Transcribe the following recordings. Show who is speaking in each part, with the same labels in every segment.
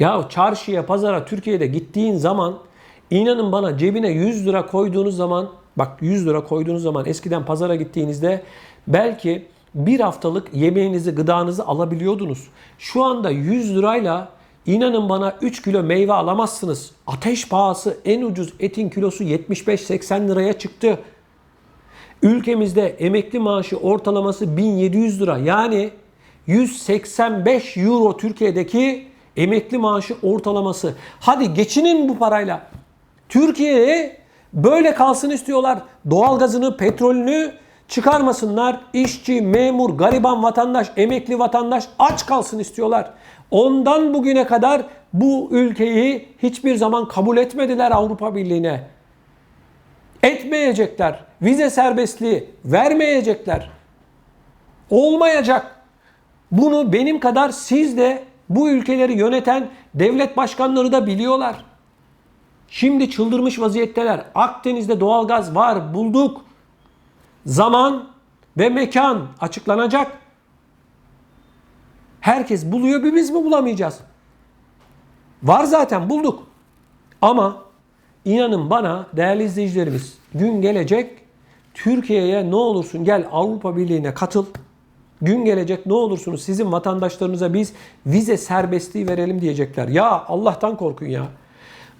Speaker 1: Ya çarşıya, pazara Türkiye'de gittiğin zaman inanın bana cebine 100 lira koyduğunuz zaman bak 100 lira koyduğunuz zaman eskiden pazara gittiğinizde belki bir haftalık yemeğinizi, gıdanızı alabiliyordunuz. Şu anda 100 lirayla inanın bana 3 kilo meyve alamazsınız. Ateş pahası en ucuz etin kilosu 75-80 liraya çıktı. Ülkemizde emekli maaşı ortalaması 1700 lira. Yani 185 euro Türkiye'deki emekli maaşı ortalaması. Hadi geçinin bu parayla. Türkiye'ye böyle kalsın istiyorlar. Doğalgazını, petrolünü çıkarmasınlar. İşçi, memur, gariban vatandaş, emekli vatandaş aç kalsın istiyorlar. Ondan bugüne kadar bu ülkeyi hiçbir zaman kabul etmediler Avrupa Birliği'ne. Etmeyecekler. Vize serbestliği vermeyecekler. Olmayacak. Bunu benim kadar siz de bu ülkeleri yöneten devlet başkanları da biliyorlar. Şimdi çıldırmış vaziyetteler. Akdeniz'de doğalgaz var, bulduk. Zaman ve mekan açıklanacak. Herkes buluyor, bir biz mi bulamayacağız? Var zaten bulduk. Ama inanın bana değerli izleyicilerimiz gün gelecek Türkiye'ye ne olursun gel Avrupa Birliği'ne katıl. Gün gelecek ne olursunuz sizin vatandaşlarınıza biz vize serbestliği verelim diyecekler. Ya Allah'tan korkun ya.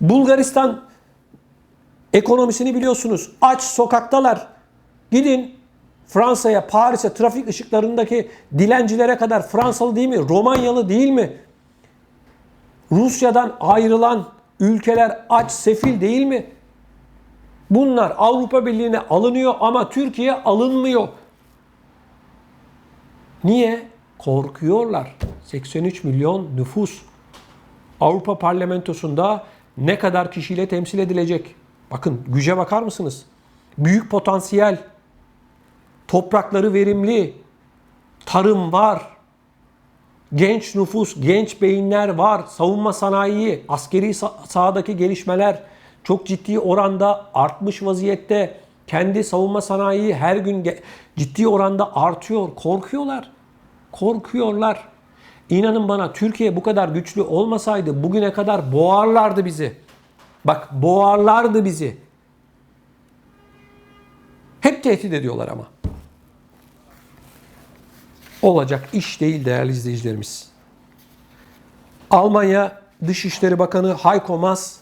Speaker 1: Bulgaristan ekonomisini biliyorsunuz. Aç sokaktalar. Gidin Fransa'ya, Paris'e trafik ışıklarındaki dilencilere kadar Fransalı değil mi? Romanyalı değil mi? Rusya'dan ayrılan ülkeler aç, sefil değil mi? Bunlar Avrupa Birliği'ne alınıyor ama Türkiye alınmıyor. Niye? Korkuyorlar. 83 milyon nüfus. Avrupa Parlamentosu'nda ne kadar kişiyle temsil edilecek? Bakın güce bakar mısınız? Büyük potansiyel. Toprakları verimli. Tarım var. Genç nüfus, genç beyinler var. Savunma sanayi, askeri sahadaki gelişmeler çok ciddi oranda artmış vaziyette. Kendi savunma sanayi her gün ciddi oranda artıyor. Korkuyorlar. Korkuyorlar. İnanın bana Türkiye bu kadar güçlü olmasaydı bugüne kadar boğarlardı bizi. Bak boğarlardı bizi. Hep tehdit ediyorlar ama. Olacak iş değil değerli izleyicilerimiz. Almanya Dışişleri Bakanı Heiko Maas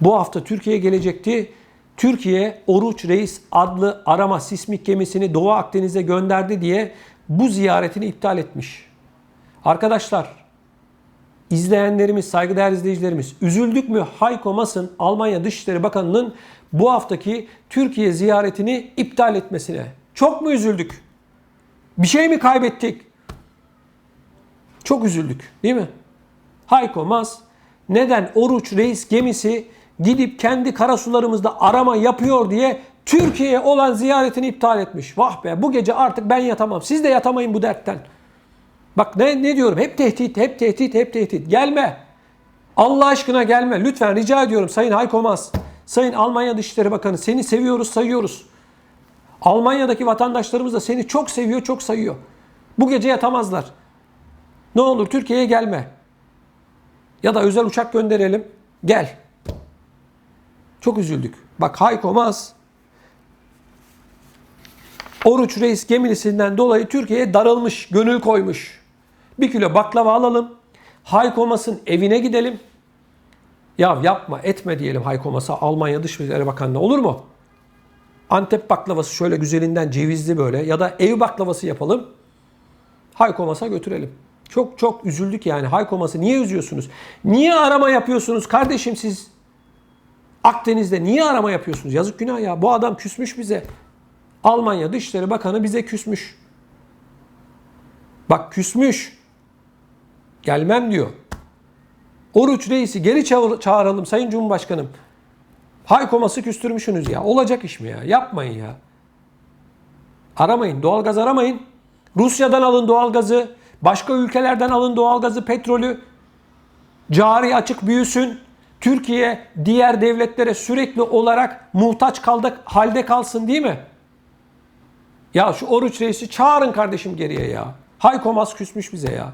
Speaker 1: bu hafta Türkiye'ye gelecekti. Türkiye Oruç Reis adlı arama sismik gemisini Doğu Akdeniz'e gönderdi diye bu ziyaretini iptal etmiş. Arkadaşlar, izleyenlerimiz, saygıdeğer izleyicilerimiz üzüldük mü Heiko Maas'ın Almanya Dışişleri Bakanı'nın bu haftaki Türkiye ziyaretini iptal etmesine? Çok mu üzüldük? Bir şey mi kaybettik? Çok üzüldük değil mi? Heiko Maas neden Oruç Reis gemisi gidip kendi karasularımızda arama yapıyor diye Türkiye'ye olan ziyaretini iptal etmiş. Vah be bu gece artık ben yatamam. Siz de yatamayın bu dertten. Bak ne, ne diyorum? Hep tehdit, hep tehdit, hep tehdit. Gelme. Allah aşkına gelme. Lütfen rica ediyorum Sayın Hayko Maas. Sayın Almanya Dışişleri Bakanı seni seviyoruz, sayıyoruz. Almanya'daki vatandaşlarımız da seni çok seviyor, çok sayıyor. Bu gece yatamazlar. Ne olur Türkiye'ye gelme. Ya da özel uçak gönderelim. Gel. Çok üzüldük. Bak Hayko Maas Oruç Reis gemilisinden dolayı Türkiye'ye darılmış, gönül koymuş. Bir kilo baklava alalım. Hayko Maas'ın evine gidelim. Ya yapma etme diyelim Hayko Maas'a Almanya Dışişleri Bakanı'na olur mu? Antep baklavası şöyle güzelinden cevizli böyle ya da ev baklavası yapalım. Hayko Maas'a götürelim. Çok çok üzüldük yani. Hayko Maas'ı niye üzüyorsunuz? Niye arama yapıyorsunuz kardeşim siz? Akdeniz'de niye arama yapıyorsunuz? Yazık günah ya. Bu adam küsmüş bize. Almanya Dışişleri Bakanı bize küsmüş. Bak küsmüş. Gelmem diyor. Oruç Reis'i geri çağıralım Sayın Cumhurbaşkanım. Haykomas'ı küstürmüşsünüz ya. Olacak iş mi ya? Yapmayın ya. Aramayın. Doğalgaz aramayın. Rusya'dan alın doğalgazı. Başka ülkelerden alın doğalgazı, petrolü. Cari açık büyüsün. Türkiye diğer devletlere sürekli olarak muhtaç kaldık halde kalsın değil mi? Ya şu oruç reisi çağırın kardeşim geriye ya. Haykomaz küsmüş bize ya.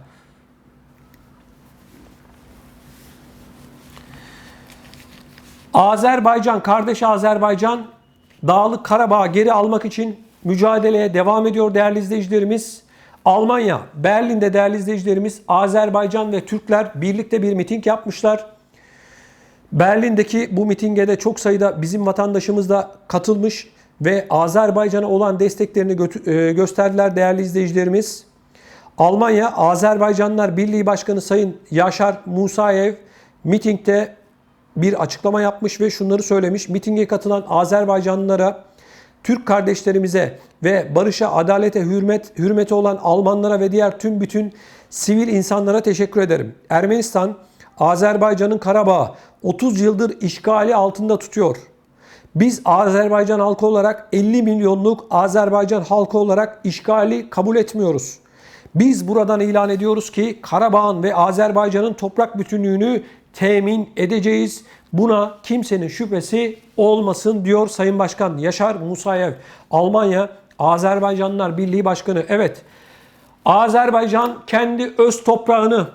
Speaker 1: Azerbaycan, kardeş Azerbaycan Dağlık Karabağ geri almak için mücadeleye devam ediyor değerli izleyicilerimiz. Almanya, Berlin'de değerli izleyicilerimiz Azerbaycan ve Türkler birlikte bir miting yapmışlar. Berlin'deki bu mitinge de çok sayıda bizim vatandaşımız da katılmış ve Azerbaycan'a olan desteklerini e, gösterdiler değerli izleyicilerimiz. Almanya Azerbaycanlar Birliği Başkanı Sayın Yaşar Musayev mitingde bir açıklama yapmış ve şunları söylemiş. Mitinge katılan Azerbaycanlılara, Türk kardeşlerimize ve barışa, adalete, hürmet, hürmeti olan Almanlara ve diğer tüm bütün sivil insanlara teşekkür ederim. Ermenistan, Azerbaycan'ın Karabağ'ı 30 yıldır işgali altında tutuyor. Biz Azerbaycan halkı olarak 50 milyonluk Azerbaycan halkı olarak işgali kabul etmiyoruz. Biz buradan ilan ediyoruz ki Karabağ'ın ve Azerbaycan'ın toprak bütünlüğünü temin edeceğiz. Buna kimsenin şüphesi olmasın diyor Sayın Başkan Yaşar Musayev. Almanya Azerbaycanlar Birliği Başkanı. Evet Azerbaycan kendi öz toprağını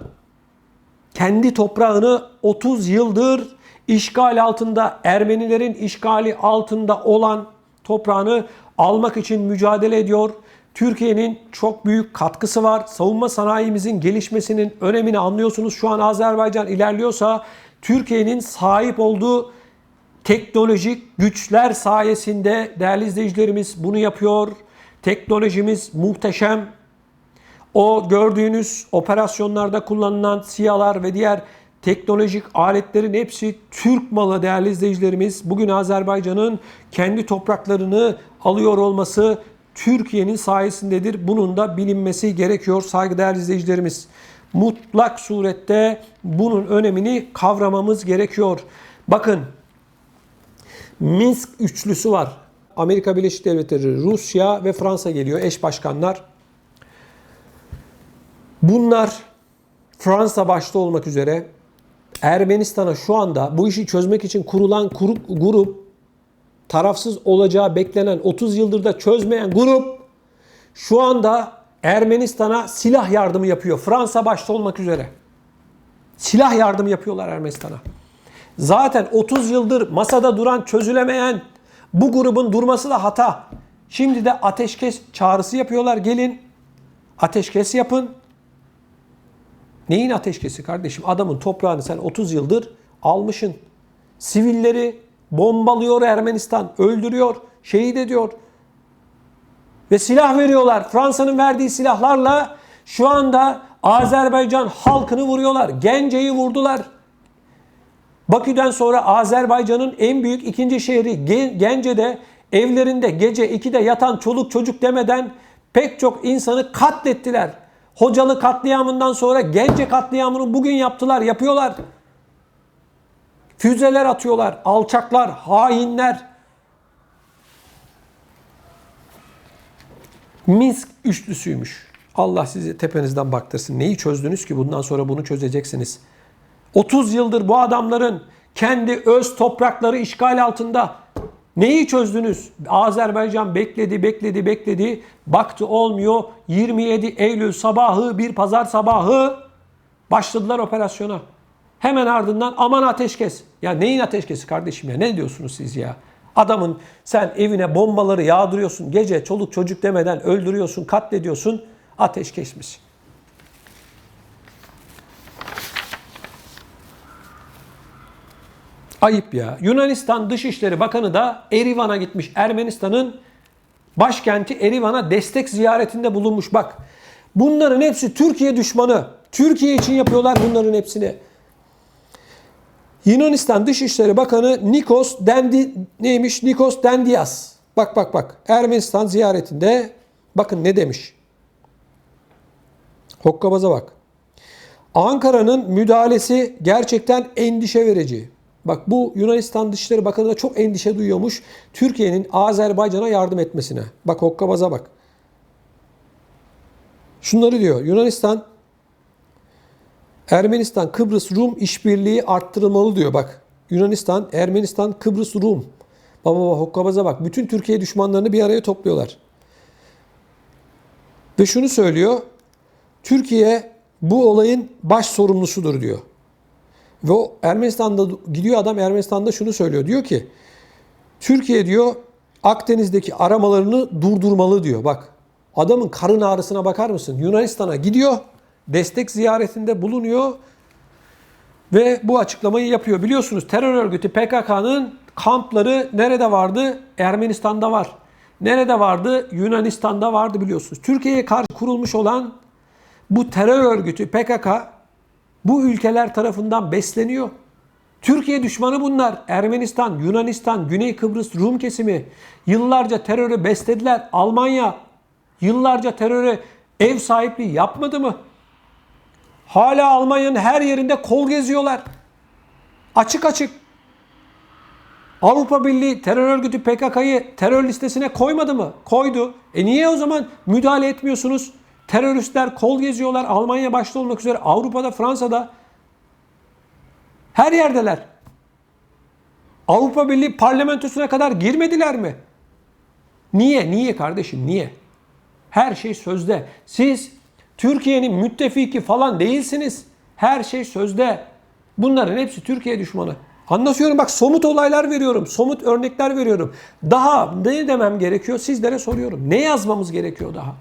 Speaker 1: kendi toprağını 30 yıldır işgal altında, Ermenilerin işgali altında olan toprağını almak için mücadele ediyor. Türkiye'nin çok büyük katkısı var. Savunma sanayimizin gelişmesinin önemini anlıyorsunuz. Şu an Azerbaycan ilerliyorsa Türkiye'nin sahip olduğu teknolojik güçler sayesinde değerli izleyicilerimiz bunu yapıyor. Teknolojimiz muhteşem. O gördüğünüz operasyonlarda kullanılan siyalar ve diğer teknolojik aletlerin hepsi Türk malı değerli izleyicilerimiz. Bugün Azerbaycan'ın kendi topraklarını alıyor olması Türkiye'nin sayesindedir. Bunun da bilinmesi gerekiyor saygıdeğer izleyicilerimiz. Mutlak surette bunun önemini kavramamız gerekiyor. Bakın Minsk üçlüsü var. Amerika Birleşik Devletleri, Rusya ve Fransa geliyor eş başkanlar. Bunlar Fransa başta olmak üzere Ermenistan'a şu anda bu işi çözmek için kurulan grup, grup tarafsız olacağı beklenen 30 yıldır da çözmeyen grup şu anda Ermenistan'a silah yardımı yapıyor. Fransa başta olmak üzere. Silah yardımı yapıyorlar Ermenistan'a. Zaten 30 yıldır masada duran, çözülemeyen bu grubun durması da hata. Şimdi de ateşkes çağrısı yapıyorlar. Gelin ateşkes yapın. Neyin ateşkesi kardeşim? Adamın toprağını sen 30 yıldır almışsın. Sivilleri bombalıyor Ermenistan, öldürüyor, şehit ediyor. Ve silah veriyorlar. Fransa'nın verdiği silahlarla şu anda Azerbaycan halkını vuruyorlar. Gence'yi vurdular. Bakü'den sonra Azerbaycan'ın en büyük ikinci şehri Gence'de evlerinde gece 2'de yatan çoluk çocuk demeden pek çok insanı katlettiler. Hocalı katliamından sonra Gence katliamını bugün yaptılar, yapıyorlar. Füzeler atıyorlar, alçaklar, hainler. Minsk üçlüsüymüş. Allah sizi tepenizden baktırsın. Neyi çözdünüz ki bundan sonra bunu çözeceksiniz? 30 yıldır bu adamların kendi öz toprakları işgal altında. Neyi çözdünüz? Azerbaycan bekledi, bekledi, bekledi. Baktı olmuyor. 27 Eylül sabahı, bir pazar sabahı başladılar operasyona. Hemen ardından aman ateşkes. Ya neyin ateşkesi kardeşim ya? Ne diyorsunuz siz ya? Adamın sen evine bombaları yağdırıyorsun. Gece çoluk çocuk demeden öldürüyorsun, katlediyorsun. Ateşkesmiş. Ayıp ya. Yunanistan Dışişleri Bakanı da Erivan'a gitmiş. Ermenistan'ın başkenti Erivan'a destek ziyaretinde bulunmuş. Bak bunların hepsi Türkiye düşmanı. Türkiye için yapıyorlar bunların hepsini. Yunanistan Dışişleri Bakanı Nikos Dendi neymiş? Nikos Dendias. Bak bak bak. Ermenistan ziyaretinde bakın ne demiş. Hokkabaz'a bak. Ankara'nın müdahalesi gerçekten endişe verici. Bak bu Yunanistan Dışişleri Bakanı da çok endişe duyuyormuş Türkiye'nin Azerbaycan'a yardım etmesine. Bak hokkabaz'a bak. Şunları diyor. Yunanistan Ermenistan Kıbrıs Rum işbirliği arttırılmalı diyor bak. Yunanistan, Ermenistan, Kıbrıs Rum. Baba baba hokkabaza bak. Bütün Türkiye düşmanlarını bir araya topluyorlar. Ve şunu söylüyor. Türkiye bu olayın baş sorumlusudur diyor. Ve o Ermenistan'da gidiyor adam Ermenistan'da şunu söylüyor. Diyor ki Türkiye diyor Akdeniz'deki aramalarını durdurmalı diyor. Bak adamın karın ağrısına bakar mısın? Yunanistan'a gidiyor. Destek ziyaretinde bulunuyor. Ve bu açıklamayı yapıyor. Biliyorsunuz terör örgütü PKK'nın kampları nerede vardı? Ermenistan'da var. Nerede vardı? Yunanistan'da vardı biliyorsunuz. Türkiye'ye karşı kurulmuş olan bu terör örgütü PKK bu ülkeler tarafından besleniyor. Türkiye düşmanı bunlar. Ermenistan, Yunanistan, Güney Kıbrıs, Rum kesimi yıllarca terörü beslediler. Almanya yıllarca teröre ev sahipliği yapmadı mı? Hala Almanya'nın her yerinde kol geziyorlar. Açık açık. Avrupa Birliği terör örgütü PKK'yı terör listesine koymadı mı? Koydu. E niye o zaman müdahale etmiyorsunuz? Teröristler kol geziyorlar. Almanya başta olmak üzere Avrupa'da, Fransa'da her yerdeler. Avrupa Birliği parlamentosuna kadar girmediler mi? Niye? Niye kardeşim? Niye? Her şey sözde. Siz Türkiye'nin müttefiki falan değilsiniz. Her şey sözde. Bunların hepsi Türkiye düşmanı. Anlatıyorum bak somut olaylar veriyorum. Somut örnekler veriyorum. Daha ne demem gerekiyor sizlere soruyorum. Ne yazmamız gerekiyor daha?